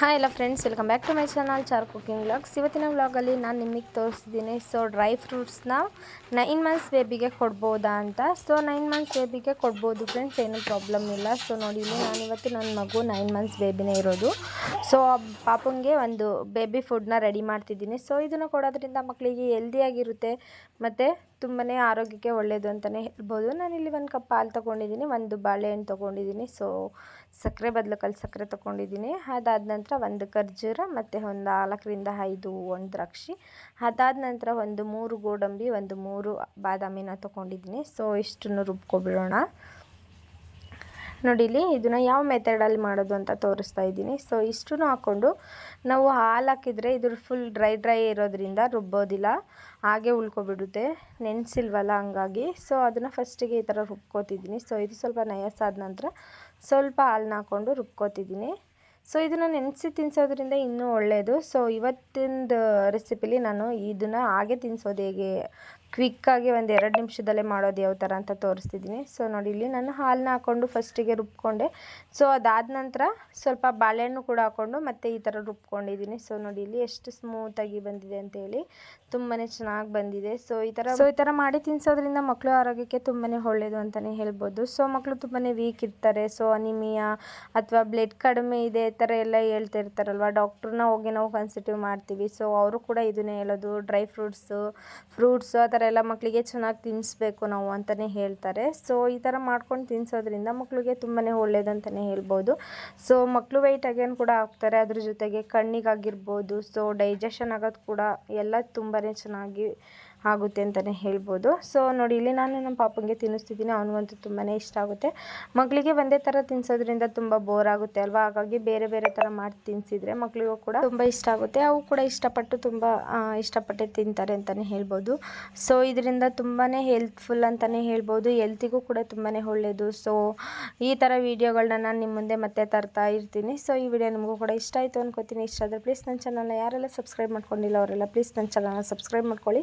Hi ಎಲ್ಲ friends welcome back to my channel char cooking vlogs ಇವತ್ತಿನ ವ್ಲಾಗಲ್ಲಿ ನಾನು ನಿಮಗೆ ತೋರಿಸ್ತೀನಿ ಸೊ ಡ್ರೈ ಫ್ರೂಟ್ಸ್ನ ನೈನ್ ಮಂತ್ಸ್ ಬೇಬಿಗೆ ಕೊಡ್ಬೋದಾ ಅಂತ. ಸೊ ನೈನ್ ಮಂತ್ಸ್ ಬೇಬಿಗೆ ಕೊಡ್ಬೋದು ಫ್ರೆಂಡ್ಸ್ ಏನೂ ಪ್ರಾಬ್ಲಮ್ ಇಲ್ಲ. ಸೊ ನೋಡಿ ನಾನು ಇವತ್ತು ನನ್ನ ಮಗು ನೈನ್ ಮಂತ್ಸ್ ಬೇಬಿನೇ ಇರೋದು. ಸೊ ಪಾಪಂಗೆ ಒಂದು ಬೇಬಿ ಫುಡ್ನ ರೆಡಿ ಮಾಡ್ತಿದ್ದೀನಿ. ಸೊ ಇದನ್ನು ಕೊಡೋದ್ರಿಂದ ಮಕ್ಕಳಿಗೆ ಹೆಲ್ದಿಯಾಗಿರುತ್ತೆ ಮತ್ತು ತುಂಬಾ ಆರೋಗ್ಯಕ್ಕೆ ಒಳ್ಳೆಯದು ಅಂತಲೇ ಹೇಳ್ಬೋದು. ನಾನಿಲ್ಲಿ ಒಂದು ಕಪ್ ಹಾಲು ತೊಗೊಂಡಿದ್ದೀನಿ, ಒಂದು ಬಾಳೆಹಣ್ಣು ತೊಗೊಂಡಿದ್ದೀನಿ. ಸೊ ಸಕ್ಕರೆ ಬದಲು ಕಲ್ ಸಕ್ಕರೆ ತೊಗೊಂಡಿದ್ದೀನಿ. ಅದಾದ ನಂತರ ಒಂದು ಖರ್ಜೂರ ಮತ್ತು ಒಂದು ನಾಲ್ಕರಿಂದ ಐದು ಒಂದು ದ್ರಾಕ್ಷಿ. ಅದಾದ ನಂತರ ಒಂದು ಮೂರು ಗೋಡಂಬಿ, ಒಂದು ಮೂರು ಬಾದಾಮಿನ ತೊಗೊಂಡಿದ್ದೀನಿ. ಸೊ ಇಷ್ಟನ್ನು ರುಬ್ಕೊಬಿಡೋಣ. ನೋಡಿಲಿ ಇದನ್ನು ಯಾವ ಮೆಥಡಲ್ಲಿ ಮಾಡೋದು ಅಂತ ತೋರಿಸ್ತಾ ಇದ್ದೀನಿ. ಸೊ ಇಷ್ಟನ್ನು ಹಾಕ್ಕೊಂಡು ನಾವು ಹಾಲು ಹಾಕಿದರೆ ಇದ್ರ ಫುಲ್ ಡ್ರೈ ಡ್ರೈ ಇರೋದ್ರಿಂದ ರುಬ್ಬೋದಿಲ್ಲ. ಹಾಗೆ ಉಳ್ಕೊಬಿಡುತ್ತೆ. ನೆನೆಸಿಲ್ವಲ್ಲ ಹಂಗಾಗಿ. ಸೊ ಅದನ್ನು ಫಸ್ಟಿಗೆ ಈ ಥರ ರುಬ್ಕೋತಿದ್ದೀನಿ. ಸೊ ಇದು ಸ್ವಲ್ಪ ನಯಸ್ಸಾದ ನಂತರ ಸ್ವಲ್ಪ ಹಾಲನ್ನ ಹಾಕ್ಕೊಂಡು ರುಬ್ಕೋತಿದ್ದೀನಿ. ಸೊ ಇದನ್ನು ನೆನೆಸಿ ತಿನ್ನಿಸೋದ್ರಿಂದ ಇನ್ನೂ ಒಳ್ಳೆಯದು ಸೊ ಇವತ್ತಿಂದು ರೆಸಿಪಿಲಿ ನಾನು ಇದನ್ನು ಹಾಗೆ ತಿನ್ನಿಸೋದು ಹೇಗೆ? ಕ್ವಿಕ್ಕಾಗಿ ಒಂದು ಎರಡು ನಿಮಿಷದಲ್ಲೇ ಮಾಡೋದು ಯಾವ ಥರ ಅಂತ ತೋರಿಸ್ತಿದ್ದೀನಿ ಸೊ ನೋಡಿ, ಇಲ್ಲಿ ನಾನು ಹಾಲನ್ನ ಹಾಕ್ಕೊಂಡು ಫಸ್ಟಿಗೆ ರುಬ್ಕೊಂಡೆ. ಸೊ ಅದಾದ ನಂತರ ಸ್ವಲ್ಪ ಬಾಳೆಹಣ್ಣು ಕೂಡ ಹಾಕ್ಕೊಂಡು ಮತ್ತೆ ಈ ಥರ ರುಬ್ಕೊಂಡಿದ್ದೀನಿ ಸೊ ನೋಡಿ, ಇಲ್ಲಿ ಎಷ್ಟು ಸ್ಮೂತಾಗಿ ಬಂದಿದೆ ಅಂತೇಳಿ ತುಂಬಾ ಚೆನ್ನಾಗಿ ಬಂದಿದೆ. ಸೊ ಈ ಥರ ಸೊ ಈ ಥರ ಮಾಡಿ ತಿನ್ನಿಸೋದ್ರಿಂದ ಮಕ್ಕಳು ಆರೋಗ್ಯಕ್ಕೆ ತುಂಬಾ ಒಳ್ಳೆಯದು ಅಂತಲೇ ಹೇಳ್ಬೋದು. ಸೊ ಮಕ್ಕಳು ತುಂಬಾ ವೀಕ್ ಇರ್ತಾರೆ. ಸೊ ಅನಿಮಿಯಾ ಅಥವಾ ಬ್ಲಡ್ ಕಡಿಮೆ ಇದೆ ಥರ ಎಲ್ಲ ಹೇಳ್ತಿರ್ತಾರಲ್ವ? ಡಾಕ್ಟ್ರನ್ನ ಹೋಗಿ ನಾವು ಕನ್ಸಿಟಿವ್ ಮಾಡ್ತೀವಿ. ಸೊ ಅವರು ಕೂಡ ಇದನ್ನೇ ಹೇಳೋದು. ಡ್ರೈ ಫ್ರೂಟ್ಸು ಫ್ರೂಟ್ಸು ಆ ಥರ ಎಲ್ಲ ಮಕ್ಕಳಿಗೆ ಚೆನ್ನಾಗಿ ತಿನ್ನಿಸ್ಬೇಕು ನಾವು ಅಂತಲೇ ಹೇಳ್ತಾರೆ. ಸೊ ಈ ಥರ ಮಾಡ್ಕೊಂಡು ತಿನ್ನಿಸೋದ್ರಿಂದ ಮಕ್ಕಳಿಗೆ ತುಂಬಾ ಒಳ್ಳೇದು ಅಂತಲೇ ಹೇಳ್ಬೋದು. ಸೊ ಮಕ್ಕಳು ವೆಯ್ಟ್ ಅಗೇನ್ ಕೂಡ ಆಗ್ತಾರೆ ಅದ್ರ ಜೊತೆಗೆ ಕಣ್ಣಿಗಾಗಿರ್ಬೋದು. ಸೊ ಡೈಜೆಷನ್ ಆಗೋದು ಕೂಡ ಎಲ್ಲ ತುಂಬಾ ಚೆನ್ನಾಗಿ ಆಗುತ್ತೆ ಅಂತಲೇ ಹೇಳ್ಬೋದು. ಸೊ ನೋಡಿ, ಇಲ್ಲಿ ನಾನು ನಮ್ಮ ಪಾಪಂಗೆ ತಿನ್ನಿಸ್ತಿದ್ದೀನಿ. ಅವನಿಗಂತೂ ತುಂಬಾ ಇಷ್ಟ ಆಗುತ್ತೆ. ಮಕ್ಕಳಿಗೆ ಒಂದೇ ಥರ ತಿನ್ನಿಸೋದ್ರಿಂದ ತುಂಬ ಬೋರ್ ಆಗುತ್ತೆ ಅಲ್ವಾ? ಹಾಗಾಗಿ ಬೇರೆ ಬೇರೆ ಥರ ಮಾಡಿ ತಿನ್ನಿಸಿದ್ರೆ ಮಕ್ಕಳಿಗೂ ಕೂಡ ತುಂಬ ಇಷ್ಟ ಆಗುತ್ತೆ. ಅವು ಕೂಡ ಇಷ್ಟಪಟ್ಟು ತುಂಬ ಇಷ್ಟಪಟ್ಟೆ ತಿಂತಾರೆ ಅಂತಲೇ ಹೇಳ್ಬೋದು. ಸೊ ಇದರಿಂದ ತುಂಬಾ ಹೆಲ್ತ್ಫುಲ್ ಅಂತಲೇ ಹೇಳ್ಬೋದು. ಹೆಲ್ತಿಗೂ ಕೂಡ ತುಂಬಾ ಒಳ್ಳೆಯದು ಸೊ ಈ ಥರ ವೀಡಿಯೋಗಳನ್ನ ನಾನು ನಿಮ್ಮ ಮುಂದೆ ಮತ್ತೆ ತರ್ತಾ ಇರ್ತೀನಿ. ಸೊ ಈ ವಿಡಿಯೋ ನಿಮಗೂ ಕೂಡ ಇಷ್ಟ ಆಯಿತು ಅನ್ಕೋತೀನಿ. ಇಷ್ಟ ಆದರೆ ಪ್ಲೀಸ್ ನನ್ನ ಚಾನಲ್ನ ಯಾರೆಲ್ಲ ಸಬ್ಸ್ಕ್ರೈಬ್ ಮಾಡ್ಕೊಂಡಿಲ್ಲ ಅವರೆಲ್ಲ ಪ್ಲೀಸ್ ನನ್ನ ಚಾನಲ್ನ ಸಬ್ಸ್ಕ್ರೈಬ್ ಮಾಡ್ಕೊಳ್ಳಿ.